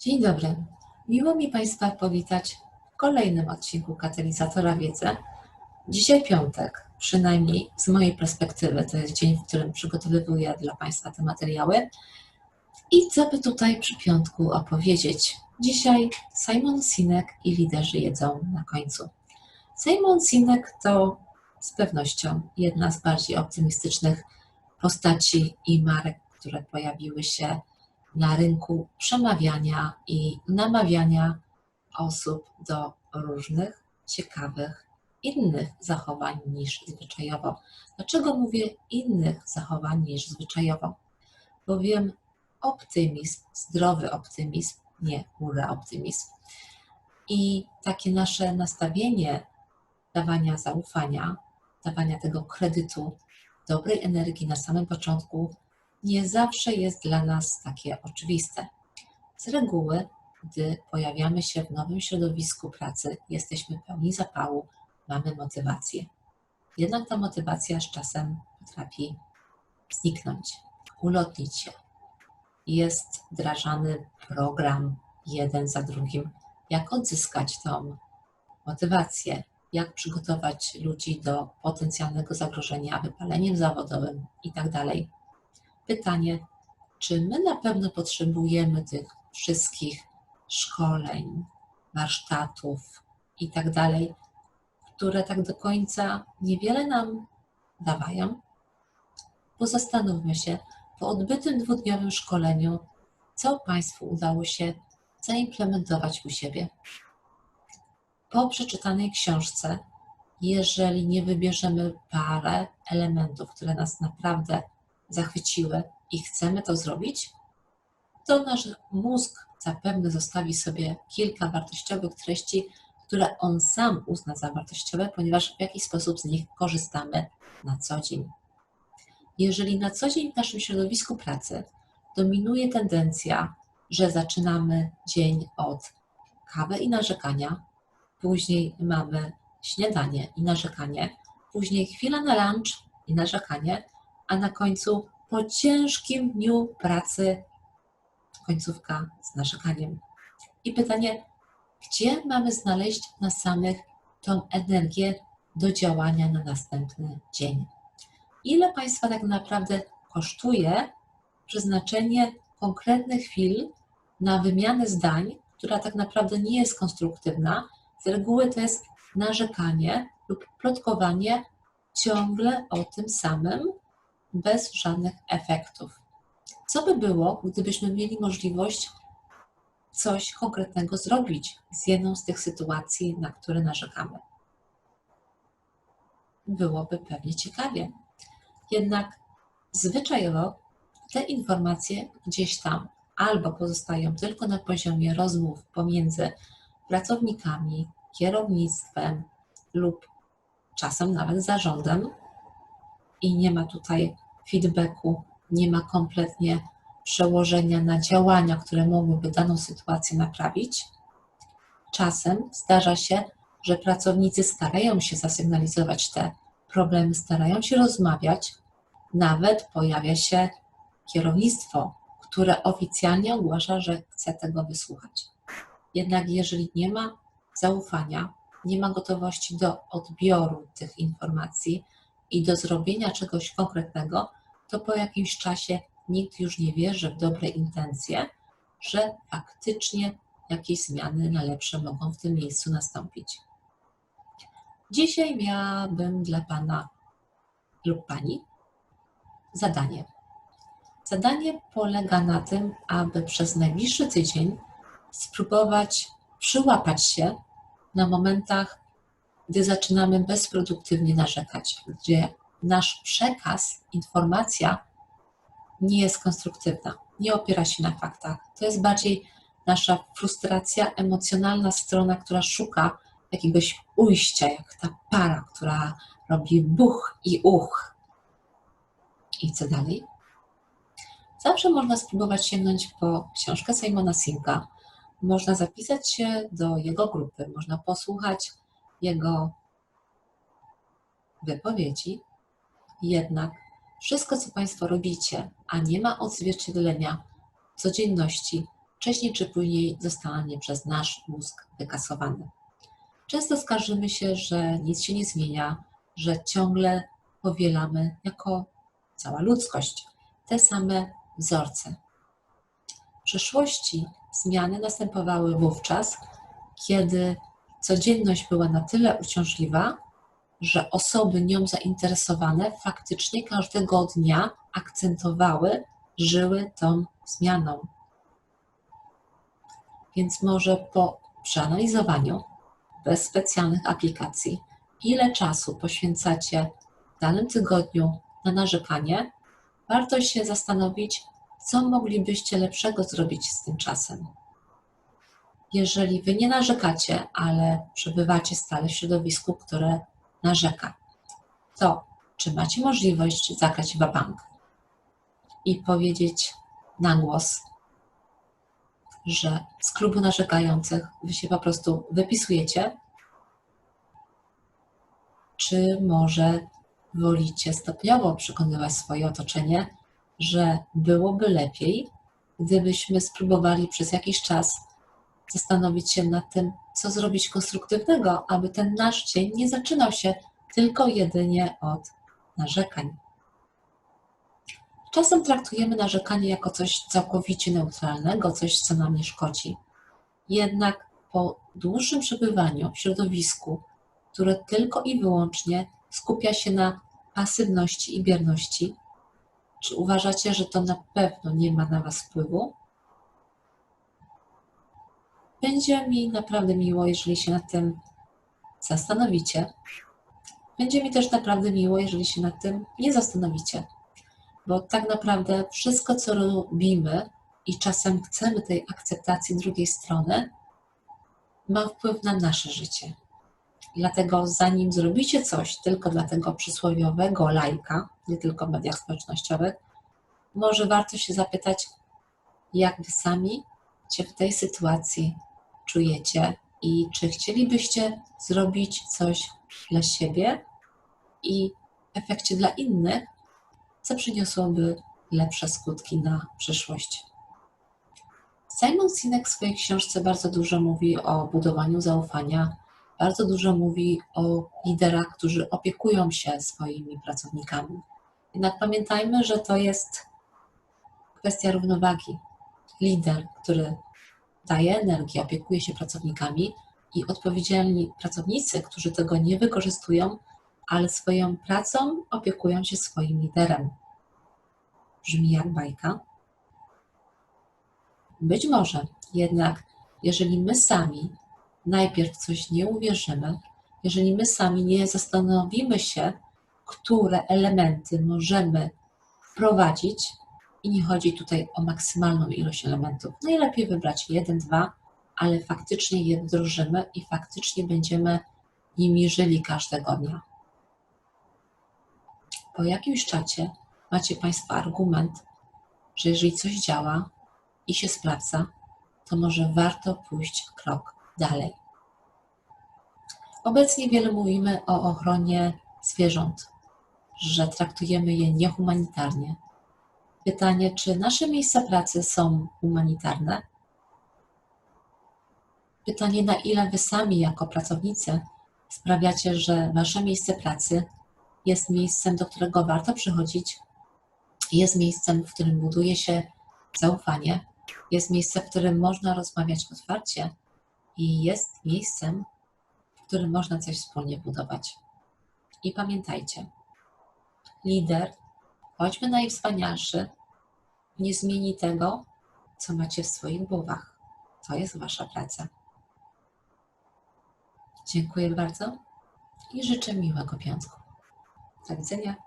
Dzień dobry. Miło mi Państwa powitać w kolejnym odcinku Katalizatora Wiedzy. Dzisiaj piątek, przynajmniej z mojej perspektywy, to jest dzień, w którym przygotowywuję dla Państwa te materiały. I co by tutaj przy piątku opowiedzieć? Dzisiaj Simon Sinek i liderzy jedzą na końcu. Simon Sinek to z pewnością jedna z bardziej optymistycznych postaci i marek, które pojawiły się na rynku przemawiania i namawiania osób do różnych ciekawych, innych zachowań niż zwyczajowo. Dlaczego mówię innych zachowań niż zwyczajowo? Bowiem optymizm, zdrowy optymizm, nie ura optymizm i takie nasze nastawienie dawania zaufania, dawania tego kredytu, dobrej energii na samym początku nie zawsze jest dla nas takie oczywiste. Z reguły, gdy pojawiamy się w nowym środowisku pracy, jesteśmy pełni zapału, mamy motywację. Jednak ta motywacja z czasem potrafi zniknąć, ulotnić się. Jest wdrażany program jeden za drugim, jak odzyskać tą motywację, jak przygotować ludzi do potencjalnego zagrożenia wypaleniem zawodowym itd. Pytanie, czy my na pewno potrzebujemy tych wszystkich szkoleń, warsztatów i tak dalej, które tak do końca niewiele nam dawają? Pozastanówmy się po odbytym dwudniowym szkoleniu, co Państwu udało się zaimplementować u siebie. Po przeczytanej książce, jeżeli nie wybierzemy parę elementów, które nas naprawdę zachwyciły i chcemy to zrobić, to nasz mózg zapewne zostawi sobie kilka wartościowych treści, które on sam uzna za wartościowe, ponieważ w jakiś sposób z nich korzystamy na co dzień. Jeżeli na co dzień w naszym środowisku pracy dominuje tendencja, że zaczynamy dzień od kawy i narzekania, później mamy śniadanie i narzekanie, później chwila na lunch i narzekanie, a na końcu po ciężkim dniu pracy końcówka z narzekaniem. I pytanie, gdzie mamy znaleźć na samych tą energię do działania na następny dzień? Ile Państwa tak naprawdę kosztuje przeznaczenie konkretnych chwil na wymianę zdań, która tak naprawdę nie jest konstruktywna? Z reguły to jest narzekanie lub plotkowanie ciągle o tym samym, bez żadnych efektów. Co by było, gdybyśmy mieli możliwość coś konkretnego zrobić z jedną z tych sytuacji, na które narzekamy? Byłoby pewnie ciekawie. Jednak zwyczajowo te informacje gdzieś tam albo pozostają tylko na poziomie rozmów pomiędzy pracownikami, kierownictwem lub czasem nawet zarządem i nie ma tutaj feedbacku, nie ma kompletnie przełożenia na działania, które mogłyby daną sytuację naprawić. Czasem zdarza się, że pracownicy starają się zasygnalizować te problemy, starają się rozmawiać, nawet pojawia się kierownictwo, które oficjalnie ogłasza, że chce tego wysłuchać. Jednak jeżeli nie ma zaufania, nie ma gotowości do odbioru tych informacji, i do zrobienia czegoś konkretnego, to po jakimś czasie nikt już nie wierzy w dobre intencje, że faktycznie jakieś zmiany na lepsze mogą w tym miejscu nastąpić. Dzisiaj miałabym dla Pana lub Pani zadanie. Zadanie polega na tym, aby przez najbliższy tydzień spróbować przyłapać się na momentach gdy zaczynamy bezproduktywnie narzekać, gdzie nasz przekaz, informacja nie jest konstruktywna, nie opiera się na faktach. To jest bardziej nasza frustracja, emocjonalna strona, która szuka jakiegoś ujścia, jak ta para, która robi buch i uch. I co dalej? Zawsze można spróbować sięgnąć po książkę Simona Sinka, można zapisać się do jego grupy, można posłuchać jego wypowiedzi. Jednak wszystko, co Państwo robicie, a nie ma odzwierciedlenia codzienności, wcześniej czy później zostanie przez nasz mózg wykasowany. Często skarżymy się, że nic się nie zmienia, że ciągle powielamy jako cała ludzkość te same wzorce. W przeszłości zmiany następowały wówczas, kiedy codzienność była na tyle uciążliwa, że osoby nią zainteresowane faktycznie każdego dnia akcentowały, żyły tą zmianą. Więc może po przeanalizowaniu bez specjalnych aplikacji, ile czasu poświęcacie w danym tygodniu na narzekanie, warto się zastanowić, co moglibyście lepszego zrobić z tym czasem. Jeżeli wy nie narzekacie, ale przebywacie stale w środowisku, które narzeka, to czy macie możliwość zagrać w bank i powiedzieć na głos, że z klubu narzekających wy się po prostu wypisujecie? Czy może wolicie stopniowo przekonywać swoje otoczenie, że byłoby lepiej, gdybyśmy spróbowali przez jakiś czas zastanowić się nad tym, co zrobić konstruktywnego, aby ten nasz dzień nie zaczynał się tylko jedynie od narzekań. Czasem traktujemy narzekanie jako coś całkowicie neutralnego, coś, co nam nie szkodzi. Jednak po dłuższym przebywaniu w środowisku, które tylko i wyłącznie skupia się na pasywności i bierności, czy uważacie, że to na pewno nie ma na Was wpływu? Będzie mi naprawdę miło, jeżeli się nad tym zastanowicie. Będzie mi też naprawdę miło, jeżeli się nad tym nie zastanowicie bo tak naprawdę wszystko, co robimy i czasem chcemy tej akceptacji drugiej strony, ma wpływ na nasze życie. Dlatego zanim zrobicie coś tylko dla tego przysłowiowego lajka, nie tylko w mediach społecznościowych, może warto się zapytać, jak wy sami się w tej sytuacji czujecie i czy chcielibyście zrobić coś dla siebie i w efekcie dla innych, co przyniosłoby lepsze skutki na przyszłość. Simon Sinek w swojej książce bardzo dużo mówi o budowaniu zaufania, bardzo dużo mówi o liderach, którzy opiekują się swoimi pracownikami. Jednak pamiętajmy, że to jest kwestia równowagi. Lider, który daje energię, opiekuje się pracownikami i odpowiedzialni pracownicy, którzy tego nie wykorzystują, ale swoją pracą opiekują się swoim liderem. Brzmi jak bajka. Być może, jednak, jeżeli my sami najpierw coś nie uwierzymy, jeżeli my sami nie zastanowimy się, które elementy możemy wprowadzić, i nie chodzi tutaj o maksymalną ilość elementów, najlepiej wybrać jeden, dwa, ale faktycznie je wdrożymy i faktycznie będziemy nimi żyli każdego dnia po jakimś czacie macie Państwo argument, że jeżeli coś działa i się sprawdza, to może warto pójść krok dalej. Obecnie wiele mówimy o ochronie zwierząt, że traktujemy je niehumanitarnie. Pytanie, czy nasze miejsca pracy są humanitarne? Pytanie, na ile Wy sami jako pracownicy sprawiacie, że Wasze miejsce pracy jest miejscem, do którego warto przychodzić, jest miejscem, w którym buduje się zaufanie, jest miejscem, w którym można rozmawiać otwarcie i jest miejscem, w którym można coś wspólnie budować. I pamiętajcie, lider, choćby najwspanialszy, nie zmieni tego, co macie w swoich głowach. To jest Wasza praca. Dziękuję bardzo i życzę miłego piątku. Do widzenia.